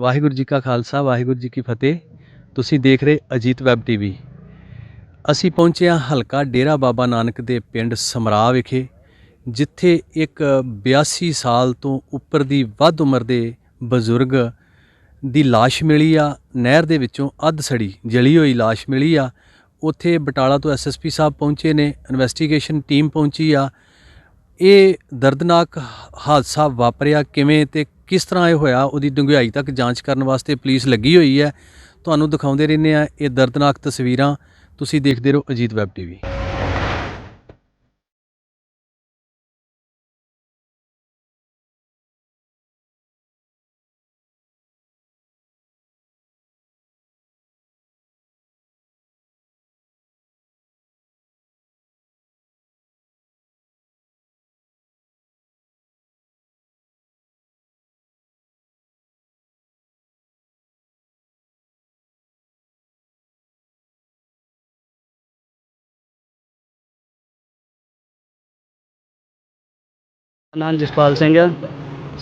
ਵਾਹਿਗੁਰੂ ਜੀ ਕਾ ਖਾਲਸਾ, ਵਾਹਿਗੁਰੂ ਜੀ ਕੀ ਫਤਿਹ। ਤੁਸੀਂ ਦੇਖ ਰਹੇ ਅਜੀਤ ਵੈਬ ਟੀਵੀ। ਅਸੀਂ ਪਹੁੰਚੇ ਹਾਂ ਹਲਕਾ ਡੇਰਾ ਬਾਬਾ ਨਾਨਕ ਦੇ ਪਿੰਡ ਸਮਰਾ ਵਿਖੇ, ਜਿੱਥੇ ਇੱਕ 82 ਸਾਲ ਤੋਂ ਉੱਪਰ ਦੀ ਵੱਧ ਉਮਰ ਦੇ ਬਜ਼ੁਰਗ ਦੀ ਲਾਸ਼ ਮਿਲੀ ਆ। ਨਹਿਰ ਦੇ ਵਿੱਚੋਂ ਅੱਧ ਸੜੀ ਜਲੀ ਹੋਈ ਲਾਸ਼ ਮਿਲੀ ਆ। ਉੱਥੇ ਬਟਾਲਾ ਤੋਂ ਐਸਐਸਪੀ ਸਾਹਿਬ ਪਹੁੰਚੇ ਨੇ, ਇਨਵੈਸਟੀਗੇਸ਼ਨ ਟੀਮ ਪਹੁੰਚੀ ਆ। ਇਹ ਦਰਦਨਾਕ ਹਾਦਸਾ ਵਾਪਰਿਆ ਕਿਵੇਂ ਤੇ ਕਿਸ ਤਰ੍ਹਾਂ ਇਹ ਹੋਇਆ? ਉਹਦੀ ਡੂੰਘਾਈ ਤੱਕ ਜਾਂਚ ਕਰਨ ਵਾਸਤੇ ਪੁਲਿਸ ਲੱਗੀ ਹੋਈ ਹੈ। ਤੁਹਾਨੂੰ ਦਿਖਾਉਂਦੇ ਰਹਿੰਦੇ ਆ ਇਹ ਦਰਦਨਾਕ ਤਸਵੀਰਾਂ। ਤੁਸੀਂ ਦੇਖਦੇ ਰਹੋ ਅਜੀਤ ਵੈਬ ਟੀਵੀ। ਨਾਮ ਜਸਪਾਲ ਸਿੰਘ ਆ।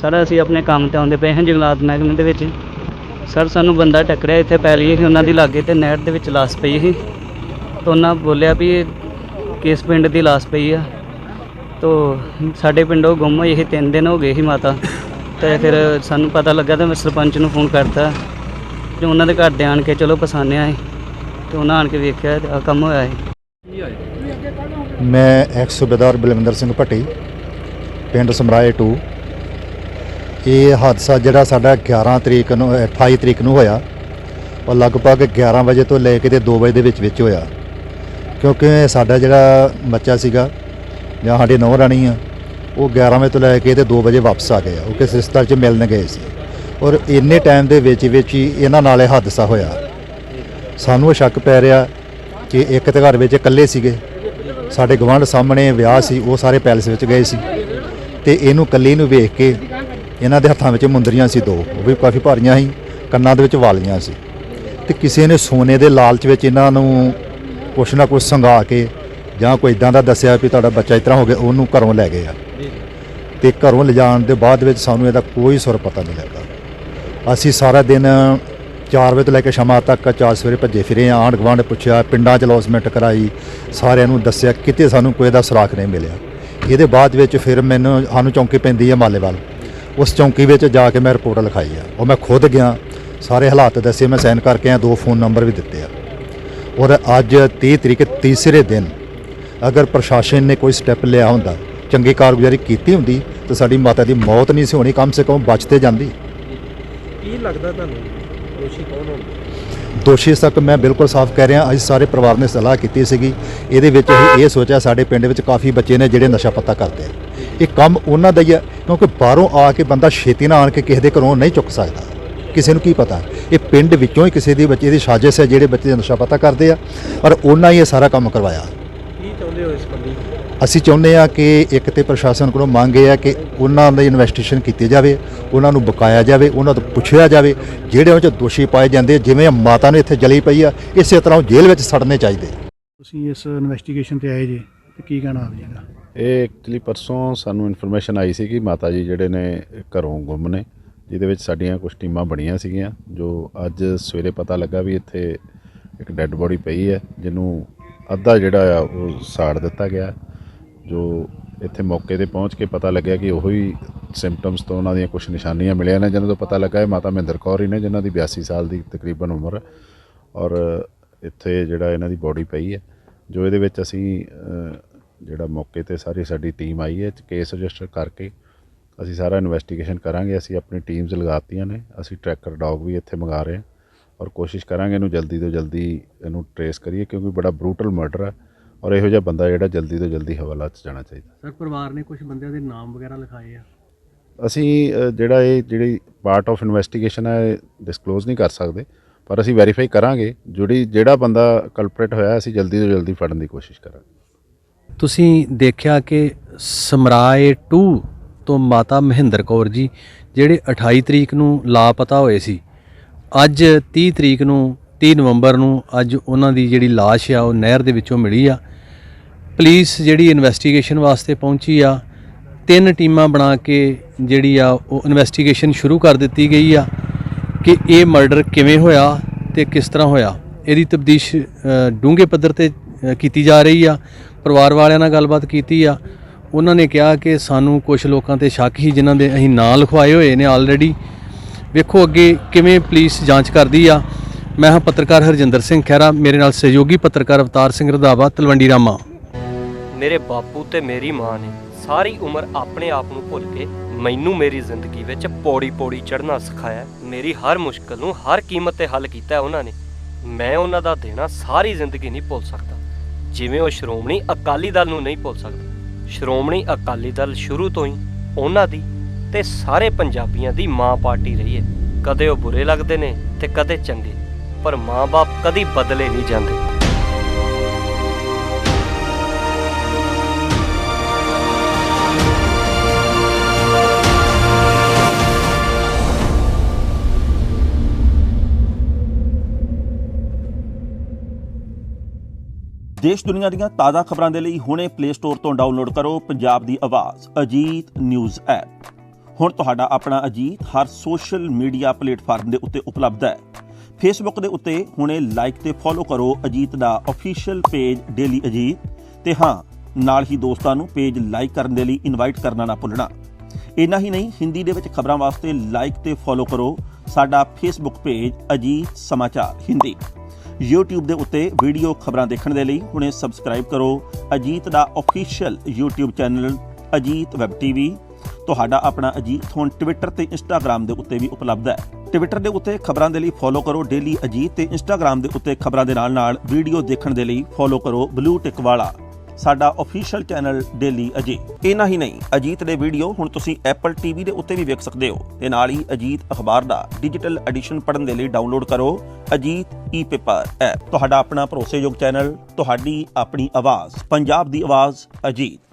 ਸਰ, ਅਸੀਂ ਆਪਣੇ ਕੰਮ ਤੇ ਆਉਂਦੇ ਪਏ ਹਾਂ ਜੰਗਲਾਤ ਮਹਿਕਮੇ ਦੇ ਵਿੱਚ। ਸਰ, ਸਾਨੂੰ ਬੰਦਾ ਟੱਕਰਿਆ ਇੱਥੇ ਪੈਲੀ ਸੀ ਉਹਨਾਂ ਦੀ ਲਾਗੇ ਤੇ ਨਹਿਰ ਦੇ ਵਿੱਚ ਲਾਸ ਪਈ ਸੀ। ਤਾਂ ਉਹਨਾਂ ਬੋਲਿਆ ਵੀ ਇਹ ਕਿਸ ਪਿੰਡ ਦੀ ਲਾਸ ਪਈ ਆ। ਤੋ ਸਾਡੇ ਪਿੰਡੋਂ ਗੁੰਮ ਹੋਈ ਸੀ ਤਿੰਨ ਦਿਨ ਹੋ ਗਏ ਸੀ ਮਾਤਾ। ਤੇ ਫਿਰ ਸਾਨੂੰ ਪਤਾ ਲੱਗਾ ਤਾਂ ਮੈਂ ਸਰਪੰਚ ਨੂੰ ਫੋਨ ਕਰਤਾ ਤੇ ਉਹਨਾਂ ਦੇ ਘਰ ਦੇ ਆਣ ਕੇ ਚਲੋ ਪਛਾਣਿਆ ਹੈ। ਤੇ ਉਹਨਾਂ ਆਣ ਕੇ ਵੇਖਿਆ ਆ ਕੰਮ ਹੋਇਆ ਹੈ। ਮੈਂ ਐਕਸ ਸੂਬੇਦਾਰ ਬਲਵਿੰਦਰ ਸਿੰਘ ਭੱਟੀ। ਪਿੰਡ ਸਮਰਾਏ 2 ਇਹ ਹਾਦਸਾ ਜਿਹੜਾ ਸਾਡਾ 11 ਤਰੀਕ ਨੂੰ ਅ, 28 ਤਰੀਕ ਨੂੰ ਹੋਇਆ। ਉਹ ਲਗਭਗ 11 ਵਜੇ ਤੋਂ ਲੈ ਕੇ ਤੇ 2 ਵਜੇ ਦੇ ਵਿੱਚ ਵਿੱਚ ਹੋਇਆ। ਕਿਉਂਕਿ ਸਾਡਾ ਜਿਹੜਾ ਬੱਚਾ ਸੀਗਾ ਜਾਂ ਸਾਡੇ ਨੌ ਰਾਣੀ ਆ ਉਹ 11 ਵਜੇ ਤੋਂ ਲੈ ਕੇ ਤੇ 2 ਵਜੇ ਵਾਪਸ ਆ ਗਏ ਆ ਉਹ ਕਿਸ ਰਿਸ਼ਤੇਦਾਰ 'ਚ ਮਿਲਣ ਗਏ ਸੀ। ਔਰ ਇੰਨੇ ਟਾਈਮ ਦੇ ਵਿੱਚ ਵਿੱਚ ਹੀ ਇਹਨਾਂ ਨਾਲ ਇਹ ਹਾਦਸਾ ਹੋਇਆ। ਸਾਨੂੰ ਇਹ ਸ਼ੱਕ ਪੈ ਰਿਹਾ ਕਿ ਇੱਕ ਤੇ ਘਰ ਵਿੱਚ ਇਕੱਲੇ ਸੀਗੇ। ਸਾਡੇ ਗਵਾਂਢ ਸਾਹਮਣੇ ਵਿਆਹ ਸੀ ਉਹ ਸਾਰੇ ਪੈਲਸ ਵਿੱਚ ਗਏ ਸੀ। ਤੇ ਇਹਨੂੰ ਕੱਲੀ ਨੂੰ ਵੇਖ ਕੇ ਇਹਨਾਂ ਦੇ ਹੱਥਾਂ ਵਿੱਚ ਮੁੰਦਰੀਆਂ ਸੀ ਦੋ, ਉਹ ਵੀ ਕਾਫੀ ਭਾਰੀਆਂ ਸੀ, ਕੰਨਾਂ ਦੇ ਵਿੱਚ ਵਾਲੀਆਂ ਸੀ। ਤੇ ਕਿਸੇ ਨੇ ਸੋਨੇ ਦੇ ਲਾਲਚ ਵਿੱਚ ਇਹਨਾਂ ਨੂੰ ਕੁਛ ਨਾ ਕੁਛ ਸੰਘਾ ਕੇ ਜਾਂ ਕੋਈ ਇਦਾਂ ਦਾ ਦੱਸਿਆ ਵੀ ਤੁਹਾਡਾ ਬੱਚਾ ਇਸ ਤਰ੍ਹਾਂ ਹੋ ਗਿਆ, ਉਹਨੂੰ ਘਰੋਂ ਲੈ ਗਏ ਆ। ਤੇ ਘਰੋਂ ਲਿਜਾਣ ਦੇ ਬਾਅਦ ਵਿੱਚ ਸਾਨੂੰ ਇਹਦਾ ਕੋਈ ਸੁਰ ਪਤਾ ਨਹੀਂ ਲੱਗਾ ਅਸੀਂ ਸਾਰਾ ਦਿਨ 4 ਵਜੇ ਤੋਂ ਲੈ ਕੇ ਸ਼ਾਮਾਂ ਤੱਕ ਚਾਰ ਸਵੇਰੇ ਭੱਜੇ ਫਿਰੇ ਆ, ਆਂਢ ਗੁਆਂਢ ਪੁੱਛਿਆ, ਪਿੰਡਾਂ 'ਚ ਲੌਸਮੈਂਟ ਕਰਾਈ, ਸਾਰਿਆਂ ਨੂੰ ਦੱਸਿਆ, ਕਿਤੇ ਸਾਨੂੰ ਕੋਈ ਦਾ ਸੁਰਾਖ ਨਹੀਂ ਮਿਲਿਆ। ਇਹਦੇ ਬਾਅਦ ਵਿੱਚ ਫਿਰ ਮੈਨੂੰ ਸਾਨੂੰ ਚੌਂਕੀ ਪੈਂਦੀ ਹੈ ਮਾਲੇਵਾਲ। ਉਸ ਚੌਂਕੀ ਵਿੱਚ ਜਾ ਕੇ ਮੈਂ ਰਿਪੋਰਟ ਲਿਖਾਈ ਆ। ਉਹ ਮੈਂ ਖੁਦ ਗਿਆ। ਸਾਰੇ ਹਾਲਾਤ ਦੱਸੇ, ਮੈਂ ਸਾਈਨ ਕਰਕੇ ਆ, ਦੋ ਫੋਨ ਨੰਬਰ ਵੀ ਦਿੱਤੇ ਆ। ਔਰ ਅੱਜ 30 ਤਰੀਕ, ਤੀਸਰੇ ਦਿਨ ਅਗਰ ਪ੍ਰਸ਼ਾਸਨ ਨੇ ਕੋਈ ਸਟੈਪ ਲਿਆ ਹੁੰਦਾ, ਚੰਗੀ ਕਾਰਗੁਜ਼ਾਰੀ ਕੀਤੀ ਹੁੰਦੀ, ਤਾਂ ਸਾਡੀ ਮਾਤਾ ਦੀ ਮੌਤ ਨਹੀਂ ਸੀ ਹੋਣੀ, ਕਮ ਸੇ ਕਮ ਬਚਤੇ ਜਾਂਦੀ। ਕੀ ਲੱਗਦਾ ਤੁਹਾਨੂੰ? ਦੋਸ਼ੀ ਕੌਣ ਹੋਣਗੇ? ਦੋਸ਼ੀ ਤੱਕ ਮੈਂ ਬਿਲਕੁਲ ਸਾਫ਼ ਕਹਿ ਰਿਹਾ, ਅਸੀਂ ਸਾਰੇ ਪਰਿਵਾਰ ਨੇ ਸਲਾਹ ਕੀਤੀ ਸੀਗੀ। ਇਹਦੇ ਵਿੱਚ ਅਸੀਂ ਇਹ ਸੋਚਿਆ, ਸਾਡੇ ਪਿੰਡ ਵਿੱਚ ਕਾਫੀ ਬੱਚੇ ਨੇ ਜਿਹੜੇ ਨਸ਼ਾ ਪੱਤਾ ਕਰਦੇ ਆ। ਇਹ ਕੰਮ ਉਹਨਾਂ ਦਾ ਹੀ ਹੈ ਕਿਉਂਕਿ ਬਾਹਰੋਂ ਆ ਕੇ ਬੰਦਾ ਛੇਤੀ ਨਾਲ ਆਣ ਕੇ ਕਿਸੇ ਦੇ ਘਰੋਂ ਨਹੀਂ ਚੁੱਕ ਸਕਦਾ। ਕਿਸੇ ਨੂੰ ਕੀ ਪਤਾ? ਇਹ ਪਿੰਡ ਵਿੱਚੋਂ ਹੀ ਕਿਸੇ ਦੀ ਬੱਚੇ ਦੀ ਸਾਜ਼ਿਸ਼ ਹੈ, ਜਿਹੜੇ ਬੱਚੇ ਨਸ਼ਾ ਪਤਾ ਕਰਦੇ ਆ, ਪਰ ਉਹਨਾਂ ਹੀ ਇਹ ਸਾਰਾ ਕੰਮ ਕਰਵਾਇਆ। ਕੀ ਚਾਹੁੰਦੇ ਹੋ ਇਸ ਅਸੀਂ ਚਾਹੁੰਦੇ ਆ ਕਿ ਇੱਕ ਤੇ ਪ੍ਰਸ਼ਾਸਨ ਕੋਲੋਂ ਮੰਗ ਇਹ ਹੈ ਕਿ ਉਹਨਾਂ ਦੀ ਇਨਵੈਸਟੀਗੇਸ਼ਨ ਕੀਤੀ ਜਾਵੇ ਉਹਨਾਂ ਨੂੰ ਬਕਾਇਆ ਜਾਵੇ ਉਹਨਾਂ ਤੋਂ ਪੁੱਛਿਆ ਜਾਵੇ ਜਿਹੜੇ ਉਹ 'ਚ ਦੋਸ਼ੀ ਪਾਏ ਜਾਂਦੇ ਜਿਵੇਂ ਮਾਤਾ ਨੂੰ ਇੱਥੇ ਜਲੀ ਪਈ ਆ ਇਸੇ ਤਰ੍ਹਾਂ ਉਹ ਜੇਲ੍ਹ ਵਿੱਚ ਸੜਨੇ ਚਾਹੀਦੇ। ਤੁਸੀਂ ਇਸ ਇਨਵੈਸਟੀਗੇਸ਼ਨ ਤੇ ਆਏ ਜੇ ਤੇ ਕੀ ਕਹਿਣਾ ਆਪ ਜੀ ਦਾ? ਇਹ ਐਕਚੁਅਲੀ ਪਰਸੋਂ ਸਾਨੂੰ ਇਨਫੋਰਮੇਸ਼ਨ ਆਈ ਸੀ ਕਿ ਮਾਤਾ ਜੀ ਜਿਹੜੇ ਨੇ ਘਰੋਂ ਗੁੰਮ ਨੇ ਜਿਹਦੇ ਵਿੱਚ ਸਾਡੀਆਂ ਕੁਝ ਟੀਮਾਂ ਬਣੀਆਂ ਸੀਗੀਆਂ ਜੋ ਅੱਜ ਸਵੇਰੇ ਪਤਾ ਲੱਗਾ ਵੀ ਇੱਥੇ ਇੱਕ ਡੈੱਡ ਬੋਡੀ ਪਈ ਹੈ ਜਿਹਨੂੰ ਅੱਧਾ ਜਿਹੜਾ ਆ ਉਹ ਸਾੜ ਦਿੱਤਾ ਗਿਆ। ਜੋ ਇੱਥੇ ਮੌਕੇ ਤੇ ਪਹੁੰਚ ਕੇ ਪਤਾ ਲੱਗਿਆ ਕਿ ਉਹ ਹੀ ਸਿੰਪਟਮਸ ਤੋਂ ਉਹਨਾਂ ਦੀਆਂ ਕੁਝ ਨਿਸ਼ਾਨੀਆਂ ਮਿਲੀਆਂ ਨੇ ਜਿਹਨਾਂ ਤੋਂ ਪਤਾ ਲੱਗਾ ਇਹ ਮਾਤਾ ਮਹਿੰਦਰ ਕੌਰ ਹੀ ਨੇ, ਜਿਨ੍ਹਾਂ ਦੀ 82 ਸਾਲ ਦੀ ਤਕਰੀਬਨ ਉਮਰ ਹੈ। ਔਰ ਇੱਥੇ ਜਿਹੜਾ ਇਹਨਾਂ ਦੀ ਬੋਡੀ ਪਈ ਹੈ, ਜੋ ਇਹਦੇ ਵਿੱਚ ਅਸੀਂ ਜਿਹੜਾ ਮੌਕੇ ਤੇ ਸਾਰੀ ਸਾਡੀ ਟੀਮ ਆਈ ਹੈ ਕੇਸ ਰਜਿਸਟਰ ਕਰਕੇ ਅਸੀਂ ਸਾਰਾ ਇਨਵੈਸਟੀਗੇਸ਼ਨ ਕਰਾਂਗੇ। ਅਸੀਂ ਆਪਣੀ ਟੀਮਸ ਲਗਾਤੀਆਂ ਨੇ, ਅਸੀਂ ਟਰੈਕਰ ਡੌਗ ਵੀ ਇੱਥੇ ਮੰਗਾ ਰਹੇ ਹਾਂ। ਔਰ ਕੋਸ਼ਿਸ਼ ਕਰਾਂਗੇ ਇਹਨੂੰ ਜਲਦੀ ਤੋਂ ਜਲਦੀ ਇਹਨੂੰ ਟਰੇਸ ਕਰੀਏ, ਕਿਉਂਕਿ ਬੜਾ ਬਰੂਟਲ ਮਰਡਰ ਹੈ। ਔਰ ਇਹੋ ਜਿਹਾ ਬੰਦਾ ਜਿਹੜਾ ਜਲਦੀ ਤੋਂ ਜਲਦੀ ਹਵਾਲਾ 'ਚ ਜਾਣਾ ਚਾਹੀਦਾ। ਸਰ ਪਰਿਵਾਰ ਨੇ ਕੁਝ ਬੰਦਿਆਂ ਦੇ ਨਾਮ ਵਗੈਰਾ ਲਿਖਾਏ ਆ? ਅਸੀਂ ਅ, ਜਿਹੜਾ ਇਹ ਜਿਹੜੀ ਪਾਰਟ ਆਫ ਇਨਵੈਸਟੀਗੇਸ਼ਨ ਹੈ ਡਿਸਕਲੋਜ਼ ਨਹੀਂ ਕਰ ਸਕਦੇ ਪਰ ਅਸੀਂ ਵੈਰੀਫਾਈ ਕਰਾਂਗੇ। ਜਿਹੜੀ ਜਿਹੜਾ ਬੰਦਾ ਕਲਪਰੇਟ ਹੋਇਆ ਅਸੀਂ ਜਲਦੀ ਤੋਂ ਜਲਦੀ ਫੜਨ ਦੀ ਕੋਸ਼ਿਸ਼ ਕਰਾਂਗੇ। ਤੁਸੀਂ ਦੇਖਿਆ ਕਿ ਸਮਰਾਏ 2 ਤੋਂ ਮਾਤਾ ਮਹਿੰਦਰ ਕੌਰ ਜੀ ਜਿਹੜੇ 28 ਤਰੀਕ ਨੂੰ ਲਾਪਤਾ ਹੋਏ ਸੀ ਅੱਜ 30 ਤਰੀਕ ਨੂੰ 30 ਨਵੰਬਰ ਨੂੰ ਅੱਜ ਉਹਨਾਂ ਦੀ ਜਿਹੜੀ ਲਾਸ਼ ਆ, ਉਹ ਨਹਿਰ ਦੇ ਵਿੱਚੋਂ ਮਿਲੀ ਆ। ਪੁਲਿਸ ਜਿਹੜੀ ਇਨਵੈਸਟੀਗੇਸ਼ਨ ਵਾਸਤੇ ਪਹੁੰਚੀ ਆ, ਤਿੰਨ ਟੀਮਾਂ ਬਣਾ ਕੇ ਜਿਹੜੀ ਆ, ਉਹ ਇਨਵੈਸਟੀਗੇਸ਼ਨ ਸ਼ੁਰੂ ਕਰ ਦਿੱਤੀ ਗਈ ਆ ਕਿ ਇਹ ਮਰਡਰ ਕਿਵੇਂ ਹੋਇਆ ਤੇ ਕਿਸ ਤਰ੍ਹਾਂ ਹੋਇਆ। ਇਹਦੀ ਤਬਦੀਸ਼ ਡੂੰਘੇ ਪੱਧਰ ਤੇ ਕੀਤੀ ਜਾ ਰਹੀ ਆ। ਪਰਿਵਾਰ ਵਾਲਿਆਂ ਨਾਲ ਗੱਲਬਾਤ ਕੀਤੀ ਆ। ਉਹਨਾਂ ਨੇ ਕਿਹਾ ਕਿ ਸਾਨੂੰ ਕੁਝ ਲੋਕਾਂ ਤੇ ਸ਼ੱਕ ਹੀ ਜਿਨ੍ਹਾਂ ਦੇ ਅਸੀਂ ਨਾਂ ਲਿਖਵਾਏ ਹੋਏ ਨੇ ਆਲਰੇਡੀ ਵੇਖੋ ਅੱਗੇ ਕਿਵੇਂ ਪੁਲਿਸ ਜਾਂਚ ਕਰਦੀ ਆ। ਮੈਂ ਹਾਂ ਪੱਤਰਕਾਰ ਹਰਜਿੰਦਰ ਸਿੰਘ ਖਹਿਰਾ, ਮੇਰੇ ਨਾਲ ਸਹਿਯੋਗੀ ਪੱਤਰਕਾਰ ਅਵਤਾਰ ਸਿੰਘ ਰਧਾਵਾ, ਤਲਵੰਡੀ ਰਾਮਾ। ਮੇਰੇ ਬਾਪੂ ਤੇ ਮੇਰੀ ਮਾਂ ਨੇ ਸਾਰੀ ਉਮਰ ਆਪਣੇ ਆਪ ਨੂੰ ਭੁੱਲ ਕੇ ਮੈਨੂੰ ਮੇਰੀ ਜ਼ਿੰਦਗੀ ਵਿੱਚ ਪੌੜੀ ਪੌੜੀ ਚੜ੍ਹਨਾ ਸਿਖਾਇਆ। ਮੇਰੀ ਹਰ ਮੁਸ਼ਕਲ ਨੂੰ, ਹਰ ਕੀਮਤ ਤੇ ਹੱਲ ਕੀਤਾ ਉਹਨਾਂ ਨੇ। ਮੈਂ ਉਹਨਾਂ ਦਾ ਦੇਣਾ ਸਾਰੀ ਜ਼ਿੰਦਗੀ ਨਹੀਂ ਭੁੱਲ ਸਕਦਾ। ਜਿਵੇਂ ਉਹ ਸ਼੍ਰੋਮਣੀ ਅਕਾਲੀ ਦਲ ਨੂੰ ਨਹੀਂ ਭੁੱਲ ਸਕਦਾ। ਸ਼੍ਰੋਮਣੀ ਅਕਾਲੀ ਦਲ ਸ਼ੁਰੂ ਤੋਂ ਹੀ ਉਹਨਾਂ ਦੀ ਤੇ ਸਾਰੇ ਪੰਜਾਬੀਆਂ ਦੀ ਮਾਂ ਪਾਰਟੀ ਰਹੀ ਹੈ। ਕਦੇ ਉਹ ਬੁਰੇ ਲੱਗਦੇ ਨੇ ਤੇ ਕਦੇ ਚੰਗੇ। ਪਰ ਮਾਂ-ਬਾਪ ਕਦੀ ਬਦਲੇ ਨਹੀਂ ਜਾਂਦੇ। ਦੇਸ਼ ਦੁਨੀਆ ਦੀਆਂ ਤਾਜ਼ਾ ਖਬਰਾਂ ਦੇ ਲਈ ਹੁਣੇ ਪਲੇ ਸਟੋਰ ਤੋਂ ਡਾਊਨਲੋਡ ਕਰੋ ਪੰਜਾਬ ਦੀ ਆਵਾਜ਼, ਅਜੀਤ ਨਿਊਜ਼ ਐਪ ਹੁਣ ਤੁਹਾਡਾ ਆਪਣਾ ਅਜੀਤ ਹਰ ਸੋਸ਼ਲ ਮੀਡੀਆ ਪਲੇਟਫਾਰਮ ਦੇ ਉੱਤੇ ਉਪਲਬਧ ਹੈ। ਫੇਸਬੁੱਕ ਦੇ ਉੱਤੇ ਹੁਣੇ ਲਾਈਕ ਤੇ ਫੋਲੋ ਕਰੋ ਅਜੀਤ ਦਾ ਅਫੀਸ਼ੀਅਲ ਪੇਜ ਡੇਲੀ ਅਜੀਤ ਤੇ ਹਾਂ, ਨਾਲ ਹੀ ਦੋਸਤਾਂ ਨੂੰ ਪੇਜ ਲਾਈਕ ਕਰਨ ਦੇ ਲਈ ਇਨਵਾਈਟ ਕਰਨਾ ਨਾ ਭੁੱਲਣਾ। ਇੰਨਾ ਹੀ ਨਹੀਂ, ਹਿੰਦੀ ਦੇ ਵਿੱਚ ਖਬਰਾਂ ਵਾਸਤੇ ਲਾਈਕ ਤੇ ਫੋਲੋ ਕਰੋ ਸਾਡਾ ਫੇਸਬੁੱਕ ਪੇਜ ਅਜੀਤ ਸਮਾਚਾਰ ਹਿੰਦੀ YouTube ਦੇ ਉੱਤੇ ਵੀਡੀਓ ਖਬਰਾਂ ਦੇਖਣ ਦੇ ਲਈ ਹੁਣੇ ਸਬਸਕ੍ਰਾਈਬ ਕਰੋ ਅਜੀਤ ਦਾ official YouTube channel Ajit web TV ਤੁਹਾਡਾ ਆਪਣਾ ਅਜੀਤ ਹੁਣ ਟਵਿੱਟਰ ਤੇ ਇੰਸਟਾਗ੍ਰam ਦੇ ਉੱਤੇ ਵੀ ਉਪਲਬਧ ਹੈ। ਟਵਿੱਟਰ ਦੇ ਉੱਤੇ ਖਬਰਾਂ ਦੇ ਲਈ ਫੋਲੋ ਕਰੋ ਡੇਲੀ ਅਜੀਤ ਤੇ ਇੰਸਟਾਗ੍ਰam ਦੇ ਉੱਤੇ ਖਬਰਾਂ ਦੇ ਨਾਲ ਨਾਲ ਵੀਡੀਓ ਦੇਖਣ ਦੇ ਲਈ ਫੋਲੋ ਕਰੋ ਬਲੂ ਟਿਕ ਵਾਲਾ। ਸਾਡਾ ਅਫੀਸ਼ੀਅਲ ਚੈਨਲ ਡੇਲੀ ਅਜੀਤ ਇੰਨਾ ਹੀ ਨਹੀਂ ਅਜੀਤ ਦੇ ਵੀਡੀਓ ਹੁਣ ਤੁਸੀਂ Apple TV ਦੇ ਉੱਤੇ ਵੀ ਵੇਖ ਸਕਦੇ ਹੋ। ਤੇ ਨਾਲ ਹੀ ਅਜੀਤ ਅਖਬਾਰ ਦਾ ਡਿਜੀਟਲ ਐਡੀਸ਼ਨ ਪੜ੍ਹਨ ਦੇ ਲਈ ਡਾਊਨਲੋਡ ਕਰੋ ਅਜੀਤ ਈ-ਪੇਪਰ ਐਪ ਤੁਹਾਡਾ ਆਪਣਾ ਭਰੋਸੇਯੋਗ ਚੈਨਲ ਤੁਹਾਡੀ ਆਪਣੀ ਆਵਾਜ਼। ਪੰਜਾਬ ਦੀ ਆਵਾਜ਼ ਅਜੀਤ